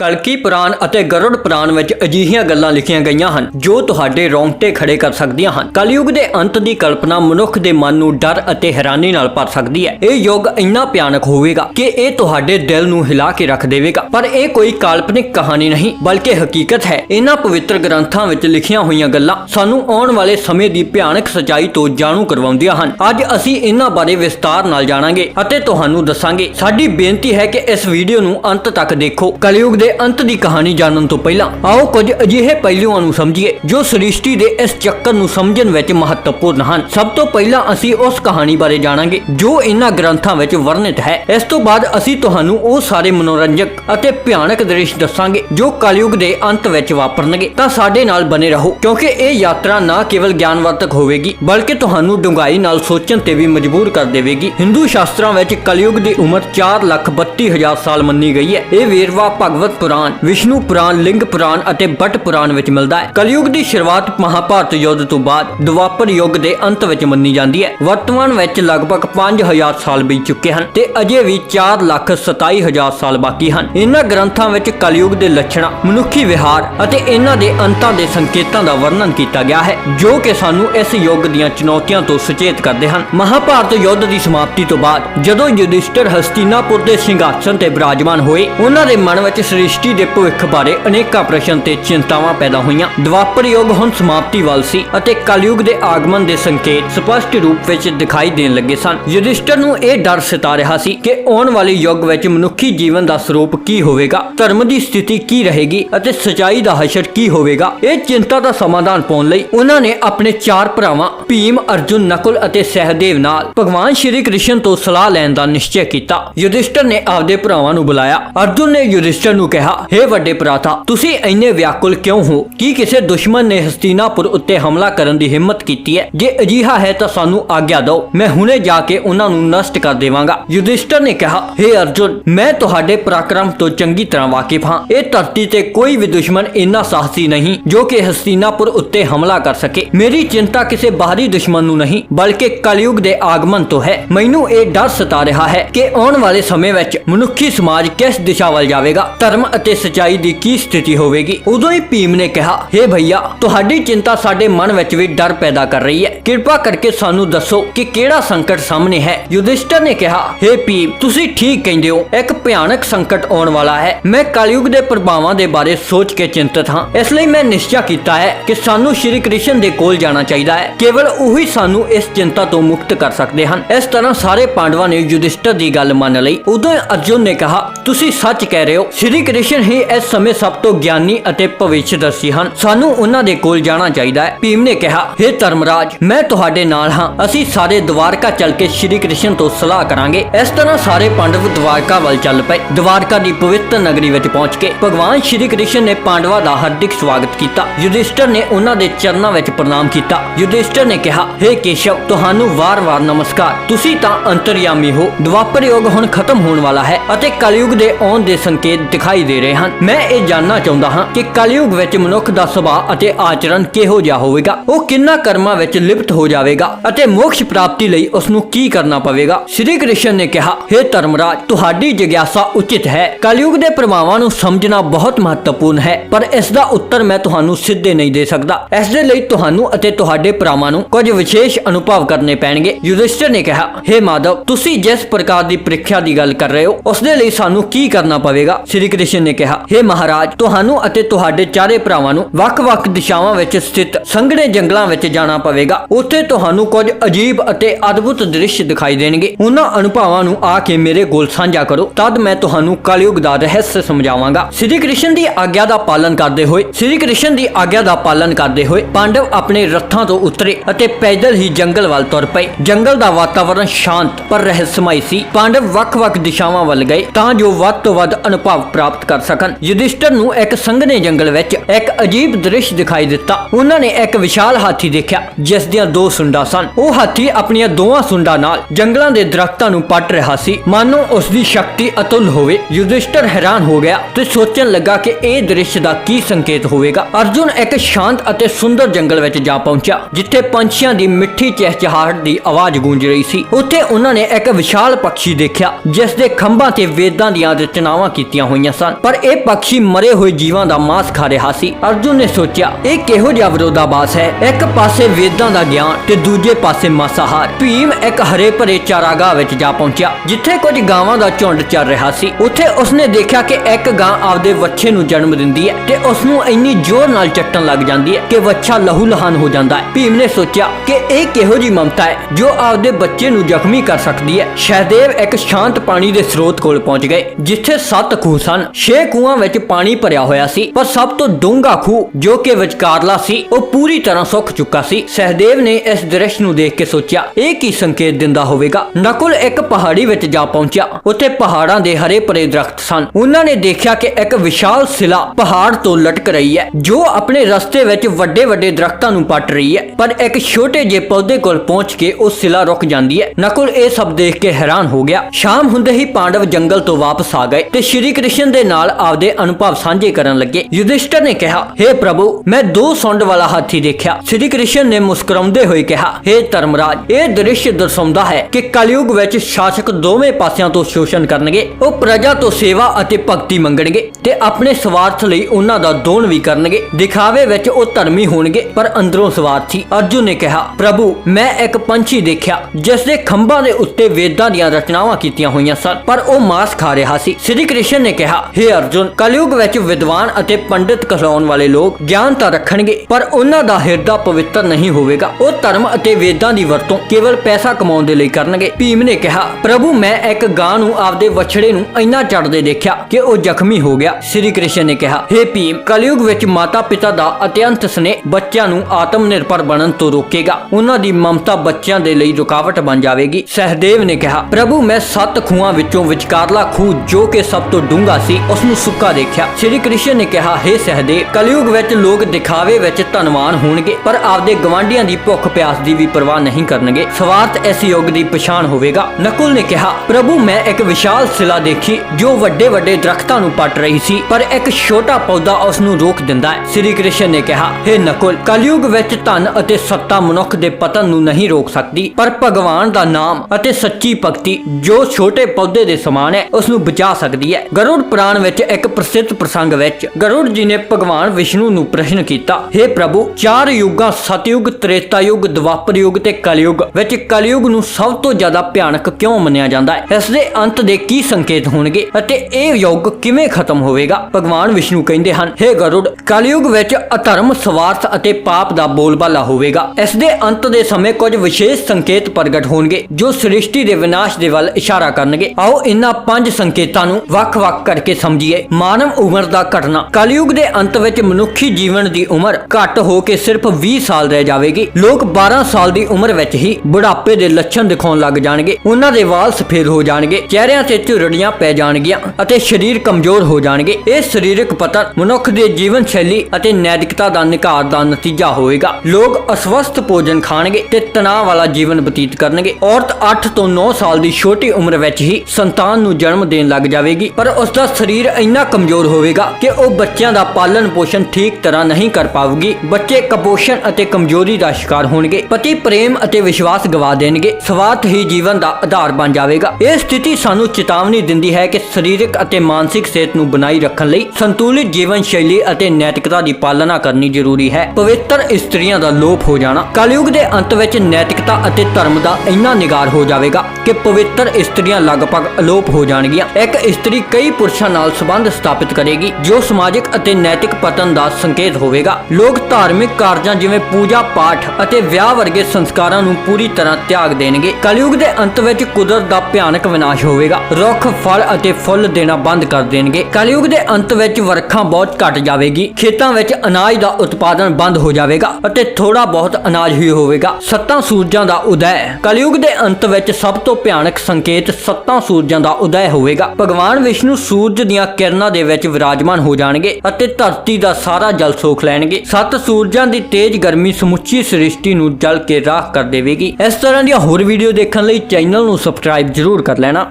ਕਲਕੀ ਪੁਰਾਣ ਅਤੇ ਗਰੁੜ ਪੁਰਾਣ ਵਿੱਚ ਅਜਿਹੀਆਂ ਗੱਲਾਂ ਲਿਖੀਆਂ ਗਈਆਂ ਹਨ, ਜੋ ਤੁਹਾਡੇ ਰੋਂਗਟੇ ਖੜੇ ਕਰ ਸਕਦੀਆਂ ਹਨ। ਕਲਯੁਗ ਦੇ ਅੰਤ ਦੀ ਕਲਪਨਾ ਮਨੁੱਖ ਦੇ ਮਨ ਨੂੰ ਡਰ ਅਤੇ ਹੈਰਾਨੀ ਨਾਲ ਭਰ ਸਕਦੀ ਹੈ। ਇਹ ਯੁੱਗ ਇੰਨਾ ਭਿਆਨਕ ਹੋਵੇਗਾ ਕਿ ਇਹ ਤੁਹਾਡੇ ਦਿਲ ਨੂੰ ਹਿਲਾ ਕੇ ਰੱਖ ਦੇਵੇਗਾ। ਪਰ ਇਹ ਕੋਈ ਕਾਲਪਨਿਕ ਕਹਾਣੀ ਨਹੀਂ, ਬਲਕਿ ਹਕੀਕਤ ਹੈ। ਇਹਨਾਂ ਪਵਿੱਤਰ ਗ੍ਰੰਥਾਂ ਵਿੱਚ ਲਿਖੀਆਂ ਹੋਈਆਂ ਗੱਲਾਂ ਸਾਨੂੰ ਆਉਣ ਵਾਲੇ ਸਮੇਂ ਦੀ ਭਿਆਨਕ ਸਚਾਈ ਤੋਂ ਜਾਣੂ ਕਰਵਾਉਂਦੀਆਂ ਹਨ। ਅੱਜ ਅਸੀਂ ਇਹਨਾਂ ਬਾਰੇ ਵਿਸਤਾਰ ਨਾਲ ਜਾਣਾਂਗੇ ਅਤੇ ਤੁਹਾਨੂੰ ਦੱਸਾਂਗੇ। ਸਾਡੀ ਬੇਨਤੀ ਹੈ ਕਿ ਇਸ ਵੀਡੀਓ ਨੂੰ ਅੰਤ ਤੱਕ ਦੇਖੋ। ਕਲਯੁਗ ਦੇ ਅੰਤ ਦੀ ਕਹਾਣੀ ਜਾਣਨ ਤੋਂ ਪਹਿਲਾਂ ਆਓ ਕੁਝ ਅਜਿਹੇ ਪਹਿਲੂਆਂ ਨੂੰ ਸਮਝੀਏ ਜੋ ਸ੍ਰਿਸ਼ਟੀ ਦੇ ਇਸ ਚੱਕਰ ਨੂੰ ਸਮਝਣ ਵਿੱਚ ਮਹੱਤਵਪੂਰਨ ਹਨ। ਸਭ ਤੋਂ ਪਹਿਲਾਂ ਅਸੀਂ ਉਸ ਕਹਾਣੀ ਬਾਰੇ ਜਾਣਾਂਗੇ ਜੋ ਇਹਨਾਂ ਗ੍ਰੰਥਾਂ ਵਿੱਚ ਵਰਣਿਤ ਹੈ। ਇਸ ਤੋਂ ਬਾਅਦ ਅਸੀਂ ਤੁਹਾਨੂੰ ਉਹ ਸਾਰੇ ਮਨੋਰੰਜਕ ਅਤੇ ਭਿਆਨਕ ਦ੍ਰਿਸ਼ ਦੱਸਾਂਗੇ ਜੋ ਕਲਯੁਗ ਦੇ ਅੰਤ ਵਿੱਚ ਵਾਪਰਨਗੇ। ਤਾਂ ਸਾਡੇ ਨਾਲ ਬਨੇ ਰਹੋ, ਕਿਉਂਕਿ ਇਹ ਯਾਤਰਾ ਨਾ ਕੇਵਲ ਗਿਆਨਵਰਤਕ ਹੋਵੇਗੀ, ਬਲਕਿ ਤੁਹਾਨੂੰ ਡੂੰਘਾਈ ਨਾਲ ਸੋਚਣ ਤੇ ਵੀ ਮਜਬੂਰ ਕਰ ਦੇਵੇਗੀ। ਹਿੰਦੂ ਸ਼ਾਸਤਰਾਂ ਵਿੱਚ ਕਲਯੁਗ ਦੀ ਉਮਰ 4 ਲੱਖ 32 ਹਜ਼ਾਰ ਸਾਲ ਮੰਨੀ ਗਈ ਹੈ। ਇਹ ਵੇਰਵਾ ਭਗਵਤ ਪੁਰਾਣ, ਵਿਸ਼ਨੂੰ ਪੁਰਾਣ, ਲਿੰਗ ਪੁਰਾਣ ਅਤੇ ਬਟ ਪੁਰਾਣ ਵਿੱਚ ਮਿਲਦਾ ਹੈ। ਕਲਯੁਗ ਦੀ ਸ਼ੁਰੂਆਤ ਮਹਾਭਾਰਤ ਯੁੱਧ ਤੋਂ ਬਾਅਦ ਦੁਆਪਰ ਯੁੱਗ ਦੇ ਅੰਤ ਵਿੱਚ ਮੰਨੀ ਜਾਂਦੀ ਹੈ। ਵਰਤਮਾਨ ਵਿੱਚ ਲਗਭਗ 5000 ਸਾਲ ਬੀਤ ਚੁੱਕੇ ਹਨ ਤੇ ਅਜੇ ਵੀ 4 ਲੱਖ 27 ਹਜ਼ਾਰ ਸਾਲ ਬਾਕੀ ਹਨ। ਇਹਨਾਂ ਗ੍ਰੰਥਾਂ ਵਿੱਚ ਕਲਯੁਗ ਦੇ ਲੱਛਣਾਂ, ਮਨੁੱਖੀ ਵਿਹਾਰ ਅਤੇ ਇਹਨਾਂ ਦੇ ਅੰਤਾਂ ਦੇ ਸੰਕੇਤਾਂ ਦਾ ਵਰਣਨ ਕੀਤਾ ਗਿਆ ਹੈ, ਜੋ ਕਿ ਸਾਨੂੰ ਇਸ ਯੁੱਗ ਦੀਆਂ ਚੁਣੌਤੀਆਂ ਤੋਂ ਸੁਚੇਤ ਕਰਦੇ ਹਨ। ਮਹਾਭਾਰਤ ਯੁੱਧ ਦੀ ਸਮਾਪਤੀ ਤੋਂ ਬਾਅਦ ਜਦੋਂ ਯੁਧਿਸ਼ਟਰ ਹਸਤੀਨਾਪੁਰ ਦੇ ਸਿੰਘਾਸਨ ਤੇ ਬਿਰਾਜਮਾਨ ਹੋਏ ਉਹਨਾਂ ਦੇ ਮਨ ਵਿੱਚ ਸ੍ਰਿਸ਼ਟੀ ਦੇ ਭਵਿੱਖ ਬਾਰੇ ਅਨੇਕਾਂ ਪ੍ਰਸ਼ਨ ਤੇ ਚਿੰਤਾਵਾਂ ਪੈਦਾ ਹੋਈਆਂ। ਦਵਾਪਰ ਯੁੱਗ ਹੁਣ ਸਮਾਪਤੀ ਵੱਲ ਸੀ ਅਤੇ ਕਲਯੁਗ ਦੇ ਆਗਮਨ ਦੇ ਸੰਕੇਤ ਸਪਸ਼ਟ ਰੂਪ ਵਿੱਚ ਦਿਖਾਈ ਦੇਣ ਲੱਗੇ ਸਨ। ਯੁਧਿਸ਼ਟਰ ਨੂੰ ਇਹ ਡਰ ਸਤਾ ਰਿਹਾ ਸੀ ਕਿ ਆਉਣ ਵਾਲੇ ਯੁੱਗ ਵਿੱਚ ਮਨੁੱਖੀ ਜੀਵਨ ਦਾ ਸਰੂਪ ਕੀ ਹੋਵੇਗਾ, ਧਰਮ ਦੀ ਸਥਿਤੀ ਕੀ ਰਹੇਗੀ ਅਤੇ ਸਚਾਈ ਦਾ ਹਸ਼ਰ ਕੀ ਹੋਵੇਗਾ, ਇਹ ਚਿੰਤਾ ਦਾ ਸਮਾਧਾਨ ਪਾਉਣ ਲਈ ਉਹਨਾਂ ਨੇ ਆਪਣੇ ਚਾਰ ਭਰਾਵਾਂ, ਭੀਮ, ਅਰਜੁਨ, ਨਕੁਲ ਅਤੇ ਸਹਿਦੇਵ ਨਾਲ ਭਗਵਾਨ ਸ਼੍ਰੀ ਕ੍ਰਿਸ਼ਨ ਤੋਂ ਸਲਾਹ ਲੈਣ ਦਾ ਨਿਸ਼ਚੈ ਕੀਤਾ। ਯੁਧਿਸ਼ਟਰ ਨੇ ਆਪਦੇ ਭਰਾਵਾਂ ਨੂੰ ਬੁਲਾਇਆ। ਅਰਜੁਨ ਨੇ ਯੁਧਿਸ਼ਟਰ ਨੂੰ ਕਿਹਾ हे ਵੱਡੇ ਭਰਾਤਾ, ਤੁਸੀਂ ਇੰਨੇ ਵਿਆਕੁਲ ਕਿਉਂ ਹੋ? ਕੀ ਕਿਸੇ ਦੁਸ਼ਮਣ ਨੇ ਹਸਤੀਨਾਪੁਰ ਉੱਤੇ ਹਮਲਾ ਕਰਨ ਦੀ ਹਿੰਮਤ ਕੀਤੀ ਹੈ? ਜੇ ਅਜੀਹਾ ਹੈ ਤਾਂ ਸਾਨੂੰ ਆਗਿਆ ਦਿਓ। ਮੈਂ ਹੁਣੇ ਜਾ ਕੇ ਉਹਨਾਂ ਨੂੰ ਨਸ਼ਟ ਕਰ ਦੇਵਾਂਗਾ। ਯੁਧਿਸ਼ਟਰ ਨੇ ਕਿਹਾ हे ਅਰਜੁਨ, ਮੈਂ ਤੁਹਾਡੇ ਪਰਾਕਰਮ ਤੋਂ ਚੰਗੀ ਤਰ੍ਹਾਂ ਵਾਕਿਫ ਹਾਂ। ਇਹ ਧਰਤੀ ਤੇ ਕੋਈ ਵੀ ਦੁਸ਼ਮਣ ਇੰਨਾ ਸਾਹਸੀ ਨਹੀਂ ਜੋ ਕਿ ਹਸਤੀਨਾਪੁਰ ਉੱਤੇ ਹਮਲਾ ਕਰ ਸਕੇ। ਮੇਰੀ ਚਿੰਤਾ ਕਿਸੇ ਬਾਹਰੀ ਦੁਸ਼ਮਣ ਨੂੰ ਨਹੀਂ, ਬਲਕਿ ਕਲਯੁਗ ਦੇ ਆਗਮਨ ਤੋਂ ਹੈ। ਮੈਨੂੰ ਇਹ ਡਰ ਸਤਾ ਰਿਹਾ ਹੈ ਕਿ ਆਉਣ ਵਾਲੇ ਸਮੇਂ ਵਿੱਚ ਮਨੁੱਖੀ ਸਮਾਜ ਕਿਸ ਦਿਸ਼ਾ ਵੱਲ ਜਾਵੇਗਾ? ਧਰਮ ਅਤੇ ਸਚਾਈ ਦੀ ਕੀ ਸਥਿਤੀ ਹੋਵੇਗੀ? ਉਦੋਂ ਹੀ ਭੀਮ ਨੇ ਕਿਹਾ हे ਭਈਆ, ਤੁਹਾਡੀ ਚਿੰਤਾ ਸਾਡੇ ਮਨ ਵਿੱਚ ਵੀ ਡਰ ਪੈਦਾ ਕਰ ਰਹੀ ਹੈ। ਕਿਰਪਾ ਕਰਕੇ ਸਾਨੂੰ ਦੱਸੋ ਕਿ ਕਿਹੜਾ ਸੰਕਟ ਸਾਹਮਣੇ ਹੈ? ਯੁਧਿਸ਼ਟਰ ਨੇ ਕਿਹਾ हे ਭੀਮ, ਤੁਸੀਂ ਠੀਕ ਕਹਿੰਦੇ ਹੋ। ਇੱਕ ਭਿਆਨਕ ਸੰਕਟ ਆਉਣ ਵਾਲਾ ਹੈ। ਮੈਂ ਕਲਯੁਗ ਦੇ ਪ੍ਰਭਾਵਾਂ ਦੇ ਬਾਰੇ ਸੋਚ ਕੇ ਚਿੰਤਤ ਹਾਂ। ਇਸ ਲਈ ਮੈਂ ਨਿਸ਼ਚਾ ਕੀਤਾ ਹੈ ਕਿ ਸਾਨੂੰ ਸ਼੍ਰੀ ਕ੍ਰਿਸ਼ਨ ਦੇ ਕੋਲ ਜਾਣਾ ਚਾਹੀਦਾ ਹੈ। ਕੇਵਲ ਉਹੀ ਸਾਨੂੰ ਇਸ ਚਿੰਤਾ ਤੋਂ ਮੁਕਤ ਕਰ ਸਕਦੇ ਹਨ। ਇਸ ਤਰ੍ਹਾਂ ਸਾਰੇ ਪਾਂਡਵਾਂ ਨੇ ਯੁਧਿਸ਼ਟਰ ਦੀ ਗੱਲ ਮੰਨ ਲਈ। ਉਦੋਂ ਅਰਜੁਨ ਨੇ ਕਿਹਾ, ਤੁਸੀਂ ਸੱਚ ਕਹਿ ਰਹੇ ਹੋ। ਸ਼੍ਰੀ ਕ੍ਰਿਸ਼ਨ ਹੀ ਇਸ ਸਮੇਂ ਸਭ ਤੋਂ ਗਿਆਨੀ ਅਤੇ ਭਵਿੱਖਦਰਸ਼ੀ ਹਨ। ਸਾਨੂੰ ਉਹਨਾਂ ਦੇ ਕੋਲ ਜਾਣਾ ਚਾਹੀਦਾ ਹੈ। ਭੀਮ ਨੇ ਕਿਹਾ हे ਧਰਮਰਾਜ, ਮੈਂ ਤੁਹਾਡੇ ਨਾਲ ਹਾਂ। ਅਸੀਂ ਸਾਰੇ ਦਵਾਰਕਾ ਚੱਲ ਕੇ ਸ਼੍ਰੀ ਕ੍ਰਿਸ਼ਨ ਤੋਂ ਸਲਾਹ ਕਰਾਂਗੇ। ਇਸ ਤਰ੍ਹਾਂ ਸਾਰੇ ਪਾਂਡਵ ਦਵਾਰਕਾ ਵੱਲ ਚੱਲ ਪਏ। ਦਵਾਰਕਾ ਦੀ ਪਵਿੱਤਰ ਨਗਰੀ ਵਿੱਚ ਪਹੁੰਚ ਕੇ ਭਗਵਾਨ ਸ਼੍ਰੀ ਕ੍ਰਿਸ਼ਨ ਨੇ ਪਾਂਡਵਾਂ ਦਾ ਹਾਰਦਿਕ ਸਵਾਗਤ ਕੀਤਾ। ਯੁਧਿਸ਼ਟਰ ਨੇ ਉਹਨਾਂ ਦੇ ਚਰਨਾਂ ਵਿੱਚ ਪ੍ਰਣਾਮ ਕੀਤਾ। ਯੁਧਿਸ਼ਟਰ ਨੇ ਕਿਹਾ हे ਕੇਸ਼ਵ, ਤੁਹਾਨੂੰ ਵਾਰ-ਵਾਰ ਨਮਸਕਾਰ। ਤੁਸੀਂ ਤਾਂ ਅੰਤਰਯਾਮੀ ਹੋ। ਦੁਆਪਰ ਯੁੱਗ ਹੁਣ ਖਤਮ ਹੋਣ ਵਾਲਾ ਹੈ ਅਤੇ ਕਲਯੁਗ ਦੇ ਆਉਣ ਦੇ ਸੰਕੇਤ ਦਿਖਾਈ ਦੇ ਰਹੇ ਹਨ। ਮੈਂ ਇਹ ਜਾਣਨਾ ਚਾਹੁੰਦਾ ਹਾਂ ਕਿ ਕਲਯੁਗ ਵਿੱਚ ਮਨੁੱਖ ਦਾ ਸੁਭਾਅ ਅਤੇ ਆਚਰਣ ਕਿਹੋ ਜਿਹਾ ਹੋਵੇਗਾ? ਉਹ ਕਿੰਨਾ ਕਰਮਾਂ ਵਿੱਚ ਲਿਪਤ ਹੋ ਜਾਵੇਗਾ ਅਤੇ ਮੋਕਸ਼ ਪ੍ਰਾਪਤੀ ਲਈ ਉਸ ਨੂੰ ਕੀ ਕਰਨਾ ਪਵੇਗਾ? ਸ਼੍ਰੀ ਕ੍ਰਿਸ਼ਨ ਨੇ ਕਿਹਾ हे ਧਰਮਰਾਜ, ਤੁਹਾਡੀ ਜਿਗਿਆਸਾ ਉਚਿਤ ਹੈ। ਕਲਯੁਗ ਦੇ ਪ੍ਰਭਾਵਾਂ ਨੂੰ ਸਮਝਣਾ ਬਹੁਤ ਮਹੱਤਵਪੂਰਨ ਹੈ, ਪਰ ਇਸ ਦਾ ਉੱਤਰ ਮੈਂ ਤੁਹਾਨੂੰ ਸਿੱਧੇ ਨਹੀਂ ਦੇ ਸਕਦਾ। ਇਸ ਦੇ ਲਈ ਤੁਹਾਨੂੰ ਅਤੇ ਤੁਹਾਡੇ ਭਰਾਵਾਂ ਨੂੰ ਕੁਝ ਵਿਸ਼ੇਸ਼ ਅਨੁਭਵ ਕਰਨੇ ਪੈਣਗੇ। ਯੁਧਿਸ਼ਟਰ ਨੇ ਕਿਹਾ हे ਮਾਧਵ, ਤੁਸੀਂ ਜਿਸ ਪ੍ਰਕਾਰ ਦੀ ਪ੍ਰੀਖਿਆ ਦੀ ਗੱਲ ਕਰ ਰਹੇ ਹੋ, ਉਸ ਦੇ ਲਈ ਸਾਨੂੰ ਕੀ ਕਰਨਾ ਪਵੇਗਾ? ਸ਼੍ਰੀ ਕ੍ਰਿਸ਼ਨ ਕ੍ਰਿਸ਼ਨ ਨੇ ਕਿਹਾ हे ਮਹਾਰਾਜ, ਤੁਹਾਨੂੰ ਅਤੇ ਤੁਹਾਡੇ ਚਾਰੇ ਭਰਾਵਾਂ ਨੂੰ ਵੱਖ-ਵੱਖ ਦਿਸ਼ਾਵਾਂ ਵਿੱਚ ਸਥਿਤ ਸੰਘਣੇ ਜੰਗਲਾਂ ਵਿੱਚ ਜਾਣਾ ਪਵੇਗਾ। ਉੱਥੇ ਤੁਹਾਨੂੰ ਕੁਝ ਅਜੀਬ ਅਤੇ ਅਦਭੁਤ ਦ੍ਰਿਸ਼ ਦਿਖਾਈ ਦੇਣਗੇ। ਉਹਨਾਂ ਅਨੁਭਵਾਂ ਨੂੰ ਆ ਕੇ ਮੇਰੇ ਕੋਲ ਸਾਂਝਾ ਕਰੋ। ਤਦ ਮੈਂ ਤੁਹਾਨੂੰ ਕਲਯੁਗ ਦਾ ਰਹੱਸ ਸਮਝਾਵਾਂਗਾ। ਸ਼੍ਰੀ ਕ੍ਰਿਸ਼ਨ ਦੀ ਆਗਿਆ ਦਾ ਪਾਲਨ ਕਰਦੇ ਹੋਏ, ਸ਼੍ਰੀ ਕ੍ਰਿਸ਼ਨ ਦੀ ਆਗਿਆ ਦਾ ਪਾਲਨ ਕਰਦੇ ਹੋਏ ਪਾਂਡਵ ਆਪਣੇ ਰੱਥਾਂ ਤੋਂ ਉਤਰੇ ਅਤੇ ਪੈਦਲ ਹੀ ਜੰਗਲ ਵੱਲ ਤੁਰ ਪਏ। ਜੰਗਲ ਦਾ ਵਾਤਾਵਰਣ ਸ਼ਾਂਤ ਪਰ ਰਹੱਸਮਈ ਸੀ। ਪਾਂਡਵ ਵੱਖ-ਵੱਖ ਦਿਸ਼ਾਵਾਂ ਵੱਲ ਗਏ ਤਾਂ ਜੋ ਵੱਧ ਤੋਂ ਵੱਧ ਅਨੁਭਵ ਪ੍ਰਾਪਤ ਕਰ ਸਕਣ। ਯੁਧਿਸ਼ਟਰ ਨੂੰ ਇੱਕ ਸੰਘਣੇ ਜੰਗਲ ਵਿੱਚ ਇੱਕ ਅਜੀਬ ਦ੍ਰਿਸ਼ ਦਿਖਾਈ ਦਿੱਤਾ। ਉਹਨਾਂ ਨੇ ਇੱਕ ਵਿਸ਼ਾਲ ਹਾਥੀ ਦੇਖਿਆ, ਜਿਸ ਦੀਆਂ ਦੋ ਸੁੰਡਾਂ ਸਨ। ਉਹ ਹਾਥੀ ਆਪਣੀਆਂ ਦੋਵਾਂ ਸੁੰਡਾਂ ਨਾਲ ਜੰਗਲਾਂ ਦੇ ਦਰਖਤਾਂ ਨੂੰ ਪੱਟ ਰਿਹਾ ਸੀ। ਮਾਨੋ ਉਸ ਦੀ ਸ਼ਕਤੀ ਅਤੁੱਲ ਹੋਵੇ। ਯੁਧਿਸ਼ਟਰ ਹੈਰਾਨ ਹੋ ਗਿਆ ਤੇ ਸੋਚਣ ਲੱਗਾ ਕਿ ਇਹ ਦ੍ਰਿਸ਼ ਦਾ ਕੀ ਸੰਕੇਤ ਹੋਵੇਗਾ। ਅਰਜੁਨ ਇੱਕ ਸ਼ਾਂਤ ਅਤੇ ਸੁੰਦਰ ਜੰਗਲ ਵਿੱਚ ਜਾ ਪਹੁੰਚਿਆ, ਜਿੱਥੇ ਪੰਛੀਆਂ ਦੀ ਮਿੱਠੀ ਚਹਿਚਹਾਹਟ ਦੀ ਆਵਾਜ਼ ਗੂੰਜ ਰਹੀ ਸੀ। ਉੱਥੇ ਉਹਨਾਂ ਨੇ ਇੱਕ ਵਿਸ਼ਾਲ ਪੰਛੀ ਦੇਖਿਆ, ਜਿਸ ਦੇ ਖੰਭਾਂ ਤੇ ਵੇਦਾਂ ਦੀਆਂ ਰਚਨਾਵਾਂ ਕੀਤੀਆਂ ਹੋਈਆਂ ਸਨ। ਸਨ। ਪਰ ਇਹ ਪੰਛੀ ਮਰੇ ਹੋਏ ਜੀਵਾਂ ਦਾ ਮਾਸ ਖਾ ਰਿਹਾ ਸੀ। ਅਰਜੁਨ ਨੇ ਸੋਚਿਆ, ਇਹ ਕਿਹੋ ਜਿਹਾ ਵਿਰੋਧਾਭਾਸ ਹੈ? ਇੱਕ ਪਾਸੇ ਵੇਦਾਂ ਦਾ ਗਿਆਨ ਤੇ ਦੂਜੇ ਪਾਸੇ ਮਾਸਾਹਾਰ। ਭੀਮ ਇੱਕ ਹਰੇ ਭਰੇ ਚਾਰਾਗਾਹ ਵਿੱਚ ਜਾ ਪਹੁੰਚਿਆ, ਜਿੱਥੇ ਕੁਝ ਗਾਵਾਂ ਦਾ ਝੁੰਡ ਚੱਲ ਰਿਹਾ ਸੀ। ਉੱਥੇ ਉਸਨੇ ਦੇਖਿਆ ਕਿ ਇੱਕ ਗਾਂ ਆਪਦੇ ਵੱਛੇ ਨੂੰ ਜਨਮ ਦਿੰਦੀ ਹੈ ਤੇ ਉਸ ਨੂੰ ਇੰਨੀ ਜ਼ੋਰ ਨਾਲ ਚੱਟਣ ਲੱਗ ਜਾਂਦੀ ਹੈ ਕਿ ਵੱਛਾ ਲਹੂ ਲਹਾਨ ਹੋ ਜਾਂਦਾ ਹੈ। ਭੀਮ ਨੇ ਸੋਚਿਆ ਕਿ ਇਹ ਕਿਹੋ ਜੀ ਮਮਤਾ ਹੈ, ਜੋ ਆਪਦੇ ਬੱਚੇ ਨੂੰ ਜ਼ਖਮੀ ਕਰ ਸਕਦੀ ਹੈ। ਸ਼ਹਿਦੇਵ ਇੱਕ ਸ਼ਾਂਤ ਪਾਣੀ ਦੇ ਸਰੋਤ ਕੋਲ ਪਹੁੰਚ ਗਏ, ਜਿੱਥੇ ਸੱਤ ਖੂਹ ਸਨ। ਛੇ ਖੂਹਾਂ ਵਿੱਚ ਪਾਣੀ ਭਰਿਆ ਹੋਇਆ ਸੀ, ਪਰ ਸਭ ਤੋਂ ਡੂੰਘਾ ਖੂਹ ਜੋ ਕਿ ਵਿਚਕਾਰਲਾ ਸੀ, ਉਹ ਪੂਰੀ ਤਰ੍ਹਾਂ ਸੁੱਕ ਚੁੱਕਾ ਸੀ। ਸਹਿਦੇਵ ਨੇ ਇਸ ਦ੍ਰਿਸ਼ ਨੂੰ ਦੇਖ ਕੇ ਸੋਚਿਆ, ਇਹ ਕੀ ਸੰਕੇਤ ਦਿੰਦਾ ਹੋਵੇਗਾ? ਨਕੁਲ ਇੱਕ ਪਹਾੜੀ ਵਿੱਚ ਜਾ ਪਹੁੰਚਿਆ। ਉੱਥੇ ਪਹਾੜਾਂ ਦੇ ਹਰੇ ਭਰੇ ਦਰਖਤ ਸਨ। ਉਹਨਾਂ ਨੇ ਦੇਖਿਆ ਕਿ ਇੱਕ ਵਿਸ਼ਾਲ ਸਿਲਾ ਪਹਾੜ ਤੋਂ ਲਟਕ ਰਹੀ ਹੈ, ਜੋ ਆਪਣੇ ਰਸਤੇ ਵਿੱਚ ਵੱਡੇ ਵੱਡੇ ਦਰਖਤਾਂ ਨੂੰ ਪੱਟ ਰਹੀ ਹੈ। ਪਰ ਇੱਕ ਛੋਟੇ ਜਿਹੇ ਪੌਦੇ ਕੋਲ ਪਹੁੰਚ ਕੇ ਉਹ ਸਿਲਾ ਰੁਕ ਜਾਂਦੀ ਹੈ। ਨਕੁਲ ਇਹ ਸਭ ਦੇਖ ਕੇ ਹੈਰਾਨ ਹੋ ਗਿਆ। ਸ਼ਾਮ ਹੁੰਦੇ ਹੀ ਪਾਂਡਵ ਜੰਗਲ ਤੋਂ ਵਾਪਸ ਆ ਗਏ ਤੇ ਸ਼੍ਰੀ ਕ੍ਰਿਸ਼ਨ ਦੇ ਨਾਲ ਆਪਦੇ ਅਨੁਭਵ ਸਾਂਝੇ ਕਰਨ ਲੱਗੇ। ਯੁਧਿਸ਼ਟਰ ਨੇ ਕਿਹਾ हे ਪ੍ਰਭੂ, ਮੈਂ ਦੋ ਸੁੰਡ ਵਾਲਾ ਹਾਥੀ ਦੇਖਿਆ। ਸ਼੍ਰੀ ਕ੍ਰਿਸ਼ਨ ਨੇ ਮੁਸਕਰਾਉਂਦੇ ਹੋਏ ਕਿਹਾ हे ਧਰਮਰਾਜ, ਇਹ ਦ੍ਰਿਸ਼ ਦਰਸਾਉਂਦਾ ਹੈ ਕਿ ਕਲਯੁਗ ਵਿੱਚ ਸ਼ਾਸਕ ਦੋਵੇਂ ਪਾਸਿਆਂ ਤੋਂ ਸ਼ੋਸ਼ਣ ਕਰਨਗੇ। ਉਹ ਪ੍ਰਜਾ ਤੋਂ ਸੇਵਾ ਅਤੇ ਭਗਤੀ ਮੰਗਣਗੇ ਤੇ ਆਪਣੇ ਸਵਾਰਥ ਲਈ ਉਹਨਾਂ ਦਾ ਦੋਣ ਵੀ ਕਰਨਗੇ। ਦਿਖਾਵੇ ਵਿੱਚ ਉਹ ਧਰਮੀ ਹੋਣਗੇ, ਪਰ ਅੰਦਰੋਂ ਸਵਾਰਥੀ। ਅਰਜੁਨ ਨੇ ਕਿਹਾ, ਪ੍ਰਭੂ, ਮੈਂ ਇੱਕ ਪੰਛੀ ਦੇਖਿਆ, ਜਿਸ ਦੇ ਖੰਭਾਂ ਦੇ ਉੱਤੇ ਵੇਦਾਂ ਦੀਆਂ ਰਚਨਾਵਾਂ ਕੀਤੀਆਂ ਹੋਈਆਂ ਸਨ, ਪਰ ਉਹ ਮਾਸ ਖਾ ਰਿਹਾ ਸੀ। ਸ੍ਰੀ ਕ੍ਰਿਸ਼ਨ ਨੇ ਕਿਹਾ हे ਅਰਜੁਨ, ਕਲਯੁਗ ਵਿੱਚ ਵਿਦਵਾਨ ਅਤੇ ਪੰਡਿਤ ਕਹਾਉਣ ਵਾਲੇ ਲੋਕ ਗਿਆਨ ਤਾਂ ਰੱਖਣਗੇ, ਪਰ ਉਹਨਾਂ ਦਾ ਹਿਰਦਾ ਪਵਿੱਤਰ ਨਹੀਂ ਹੋਵੇਗਾ। ਉਹ ਧਰਮ ਅਤੇ ਵੇਦਾਂ ਦੀ ਵਰਤੋਂ ਕੇਵਲ ਪੈਸਾ ਕਮਾਉਣ ਦੇ ਲਈ ਕਰਨਗੇ। ਭੀਮ ਨੇ ਕਿਹਾ, ਪ੍ਰਭੂ, ਮੈਂ ਇੱਕ ਗਾਂ ਨੂੰ ਆਪਦੇ ਵਛੜੇ ਨੂੰ ਇੰਨਾ ਚੜਦੇ ਦੇਖਿਆ ਕਿ ਉਹ ਜ਼ਖਮੀ ਹੋ ਗਿਆ। ਸ੍ਰੀ ਕ੍ਰਿਸ਼ਨ ਨੇ ਕਿਹਾ हे ਭੀਮ, ਕਲਯੁਗ ਵਿੱਚ ਮਾਤਾ ਪਿਤਾ ਦਾ ਅਤਿਅੰਤ ਸਨੇਹ ਬੱਚਿਆਂ ਨੂੰ ਆਤਮ ਨਿਰਭਰ ਬਣਨ ਤੋਂ ਰੋਕੇਗਾ। ਉਹਨਾਂ ਦੀ ਮਮਤਾ ਬੱਚਿਆਂ ਦੇ ਲਈ ਰੁਕਾਵਟ ਬਣ ਜਾਵੇਗੀ। ਸਹਿਦੇਵ ਨੇ ਕਿਹਾ, ਪ੍ਰਭੂ, ਮੈਂ ਸੱਤ ਖੂਹਾਂ ਵਿੱਚੋਂ ਵਿਚਕਾਰਲਾ ਖੂਹ ਜੋ ਕਿ ਸਭ ਤੋਂ ਡੂੰਘਾ ਸੀ ਉਸ ਨੂੰ ਸੁੱਕਾ ਦੇਖਿਆ। ਸ੍ਰੀ ਕ੍ਰਿਸ਼ਨ ਨੇ ਕਿਹਾ हे ਸਹਿਦੇਵ, ਕਲਯੁਗ ਵਿੱਚ ਲੋਕ ਦਿਖਾਵੇ ਵਿੱਚ ਧਨਵਾਨ ਹੋਣਗੇ, ਪਰ ਆਪਦੇ ਗਵਾਂਢੀਆਂ ਦੀ ਭੁੱਖ ਪਿਆਸ ਦੀ ਵੀ ਪਰਵਾਹ ਨਹੀਂ ਕਰਨਗੇ। ਸਵਾਰਥ ਇਸ ਯੁੱਗ ਦੀ ਪਛਾਣ ਹੋਵੇਗਾ। ਨਕੁਲ ਨੇ ਕਿਹਾ, ਪ੍ਰਭੂ, ਮੈਂ ਇੱਕ ਵਿਸ਼ਾਲ ਸਿਲਾ ਦੇਖੀ, ਜੋ ਵੱਡੇ ਵੱਡੇ ਦਰਖਤਾਂ ਨੂੰ ਪੱਟ ਰਹੀ ਸੀ, ਪਰ ਇੱਕ ਛੋਟਾ ਪੌਦਾ ਉਸ ਨੂੰ ਰੋਕ ਦਿੰਦਾ ਹੈ। ਸ੍ਰੀ ਕ੍ਰਿਸ਼ਨ ਨੇ ਕਿਹਾ हे ਨਕੁਲ, ਕਲਯੁਗ ਵਿੱਚ ਧਨ ਅਤੇ ਸੱਤਾ ਮਨੁੱਖ ਦੇ ਪਤਨ ਨੂੰ ਨਹੀਂ ਰੋਕ ਸਕਦੀ, ਪਰ ਭਗਵਾਨ ਦਾ ਨਾਮ ਅਤੇ ਸੱਚੀ ਭਗਤੀ ਜੋ ਛੋਟੇ ਪੌਦੇ ਦੇ ਸਮਾਨ ਹੈ ਉਸ ਨੂੰ ਬਚਾ ਸਕਦੀ ਹੈ। ਗਰੁੜ ਪੁਰਾਣ ਵਿੱਚ ਇੱਕ ਪ੍ਰਸਿੱਧ ਪ੍ਰਸੰਗ ਵਿੱਚ ਗਰੁੜ ਜੀ ਨੇ ਭਗਵਾਨ ਵਿਸ਼ਨੂੰ ਨੂੰ ਪ੍ਰਸ਼ਨ ਕੀਤਾ हे ਪ੍ਰਭੂ, ਚਾਰ ਯੁੱਗਾਂ ਸਤਯੁਗ ਤ੍ਰੇਤਾ ਯੁੱਗ ਦਵਾਪਰ ਯੁੱਗ ਤੇ ਕਲਯੁੱਗ ਵਿੱਚ ਕਲਯੁੱਗ ਨੂੰ ਸਭ ਤੋਂ ਜ਼ਿਆਦਾ ਭਿਆਨਕ ਕਿਉਂ ਮੰਨਿਆ ਜਾਂਦਾ ਹੈ? ਇਸ ਦੇ ਅੰਤ ਦੇ ਕੀ ਸੰਕੇਤ ਹੋਣਗੇ ਅਤੇ ਇਹ ਯੁੱਗ ਕਿਵੇਂ ਖਤਮ ਹੋਵੇਗਾ? ਭਗਵਾਨ ਵਿਸ਼ਨੂੰ ਕਹਿੰਦੇ ਹਨ हे ਗਰੁੜ, ਕਲਯੁਗ ਵਿੱਚ ਅਧਰਮ, ਸਵਾਰਥ ਅਤੇ ਪਾਪ ਦਾ ਬੋਲਬਾਲਾ ਹੋਵੇਗਾ। ਇਸ ਦੇ ਅੰਤ ਦੇ ਸਮੇਂ ਕੁਝ ਵਿਸ਼ੇਸ਼ ਸੰਕੇਤ ਪ੍ਰਗਟ ਹੋਣਗੇ, ਜੋ ਸ੍ਰਿਸ਼ਟੀ ਦੇ ਵਿਨਾਸ਼ ਦੇ ਵੱਲ ਇਸ਼ਾਰਾ ਕਰਨਗੇ। ਆਓ ਇਹਨਾਂ ਪੰਜ ਸੰਕੇਤਾਂ ਨੂੰ ਵੱਖ-ਵੱਖ ਕਰਕੇ ਸਮਝੀਏ, ਮਾਨਵ ਉਮਰ ਦਾ ਘਟਨਾ। ਕਲਯੁਗ ਦੇ ਅੰਤ ਵਿੱਚ ਮਨੁੱਖੀ ਜੀਵਨ ਦੀ ਉਮਰ ਘੱਟ ਹੋ ਕੇ ਸਿਰਫ 20 ਸਾਲ ਰਹਿ ਜਾਵੇਗੀ। ਲੋਕ 12 ਸਾਲ ਦੀ ਉਮਰ ਵਿੱਚ ਹੀ ਬੁਢਾਪੇ ਦੇ ਲੱਛਣ ਦਿਖਾਉਣ ਲੱਗ ਜਾਣਗੇ। ਉਹਨਾਂ ਦੇ ਵਾਲ ਸਫੇਦ ਹੋ ਜਾਣਗੇ, ਚਿਹਰਿਆਂ ਤੇ ਝੁਰੜੀਆਂ ਪੈ ਜਾਣਗੀਆਂ ਅਤੇ ਸਰੀਰ ਕਮਜ਼ੋਰ ਹੋ ਜਾਣਗੇ। ਇਹ ਸਰੀਰਕ ਪਤਨ ਮਨੁੱਖ ਦੇ ਜੀਵਨ ਸ਼ੈਲੀ ਅਤੇ ਨੈਤਿਕਤਾ ਦਾ ਨਿਕਾਰ ਦਾ ਨਤੀਜਾ ਹੋਵੇਗਾ। ਲੋਕ ਅਸਵਸਥ ਭੋਜਨ ਖਾਣਗੇ ਤੇ ਤਣਾਅ ਵਾਲਾ ਜੀਵਨ ਬਤੀਤ ਕਰਨਗੇ। ਔਰਤ 8 ਤੋਂ 9 ਸਾਲ ਦੀ ਛੋਟੀ ਉਮਰ ਵਿੱਚ ਹੀ ਸੰਤਾਨ ਨੂੰ ਜਨਮ ਦੇਣ ਲੱਗ ਜਾਵੇਗੀ, ਪਰ ਉਸ ਦਾ ਸਰੀਰ ਇੰਨਾ ਕਮਜ਼ੋਰ ਹੋਵੇਗਾ ਕਿ ਉਹ ਬੱਚਿਆਂ ਦਾ ਪਾਲਣ ਪੋਸ਼ਣ ਠੀਕ ਤਰ੍ਹਾਂ ਨਹੀਂ ਕਰ ਪਾਵੇਗੀ ਬੱਚੇ ਕੁਪੋਸ਼ਣ ਅਤੇ ਕਮਜ਼ੋਰੀ ਦਾ ਸ਼ਿਕਾਰ ਹੋਣਗੇ। ਪਤੀ ਪ੍ਰੇਮ ਅਤੇ ਵਿਸ਼ਵਾਸ ਗਵਾ ਦੇਣਗੇ। ਸਵਾਰਥ ਹੀ ਜੀਵਨ ਦਾ ਆਧਾਰ ਬਣ ਜਾਵੇਗਾ। ਇਹ ਸਥਿਤੀ ਸਾਨੂੰ ਚੇਤਾਵਨੀ ਦਿੰਦੀ ਹੈ ਕਿ ਸਰੀਰਕ ਅਤੇ ਮਾਨਸਿਕ ਸਿਹਤ ਨੂੰ ਬਣਾਈ ਰੱਖਣ ਲਈ ਸੰਤੁਲਿਤ ਜੀਵਨ ਸ਼ੈਲੀ ਅਤੇ ਨੈਤਿਕਤਾ ਦੀ ਪਾਲਣਾ ਕਰਨੀ ਜ਼ਰੂਰੀ ਹੈ। ਪਵਿੱਤਰ ਇਸਤਰੀਆਂ ਦਾ ਲੋਪ ਹੋ ਜਾਣਾ। ਕਲਯੁਗ ਦੇ ਅੰਤ ਵਿੱਚ ਨੈਤਿਕਤਾ ਅਤੇ ਧਰਮ ਦਾ ਇੰਨਾ ਨਿਗਾਰ ਹੋ ਜਾਵੇਗਾ ਕਿ ਪਵਿੱਤਰ ਇਸਤਰੀਆਂ ਲਗਭਗ ਅਲੋਪ ਹੋ ਜਾਣਗੀਆਂ। ਇੱਕ ਇਸਤਰੀ ਕਈ ਪੁਰਸ਼ਾਂ ਨਾਲ ਸੰਬੰਧ ਸਥਾਪਿਤ ਕਰੇਗੀ, ਜੋ ਸਮਾਜਿਕ ਅਤੇ ਨੈਤਿਕ ਪਤਨ ਦਾ ਸੰਕੇਤ ਹੋਵੇਗਾ। ਲੋਕ ਧਾਰਮਿਕ ਕਾਰਜਾਂ ਜਿਵੇਂ ਪੂਜਾ ਪਾਠ ਅਤੇ ਵਿਆਹ ਵਰਗੇ ਸੰਸਕਾਰਾਂ ਨੂੰ ਪੂਰੀ ਤਰ੍ਹਾਂ ਤਿਆਗ ਦੇਣਗੇ। ਕਲਯੁਗ ਦੇ ਅੰਤ ਵਿੱਚ ਕੁਦਰਤ ਦਾ ਭਿਆਨਕ ਵਿਨਾਸ਼ ਹੋਵੇਗਾ। ਰੁੱਖ, ਫਲ ਅਤੇ ਫੁੱਲ ਦੇਣਾ ਬੰਦ ਕਰ ਦੇਣਗੇ। ਕਲਯੁਗ ਦੇ ਅੰਤ ਵਿੱਚ ਵਰਖਾ ਬਹੁਤ ਘਟ ਜਾਵੇਗੀ। ਖੇਤਾਂ ਵਿੱਚ ਅਨਾਜ ਦਾ ਉਤਪਾਦਨ ਬੰਦ ਹੋ ਜਾਵੇਗਾ ਅਤੇ ਥੋੜਾ ਬਹੁਤ ਅਨਾਜ ਹੀ ਹੋਵੇਗਾ। ਸੱਤਾਂ ਸੂਰਜਾਂ ਦਾ ਉਦੈ। ਕਲਯੁਗ ਦੇ ਅੰਤ ਵਿੱਚ ਸਭ ਤੋਂ ਭਿਆਨਕ ਸੰਕੇਤ ਸੱਤਾਂ ਸੂਰਜਾਂ ਦਾ ਉਦੈ ਹੋਵੇਗਾ। ਭਗਵਾਨ ਵਿਸ਼ਨੂੰ ਸੂਰਜ ਦੀਆਂ ਕਿਰਨਾਂ ਦੇ ਵਿੱਚ ਵਿਰਾਜਮਾਨ ਹੋ ਜਾਣਗੇ ਅਤੇ ਧਰਤੀ ਦਾ ਸਾਰਾ ਜਲ ਸੋਖ ਲੈਣਗੇ। ਸੱਤ ਸੂਰਜਾਂ ਦੀ ਤੇਜ਼ ਗਰਮੀ ਸਮੁੱਚੀ ਸ੍ਰਿਸ਼ਟੀ ਨੂੰ ਜਲ ਕੇ ਰਾਖ ਕਰ ਦੇਵੇਗੀ। ਇਸ ਤਰ੍ਹਾਂ ਦੀਆਂ ਹੋਰ ਵੀਡੀਓ ਦੇਖਣ ਲਈ ਚੈਨਲ ਨੂੰ ਸਬਸਕ੍ਰਾਈਬ ਜ਼ਰੂਰ ਕਰ ਲੈਣਾ।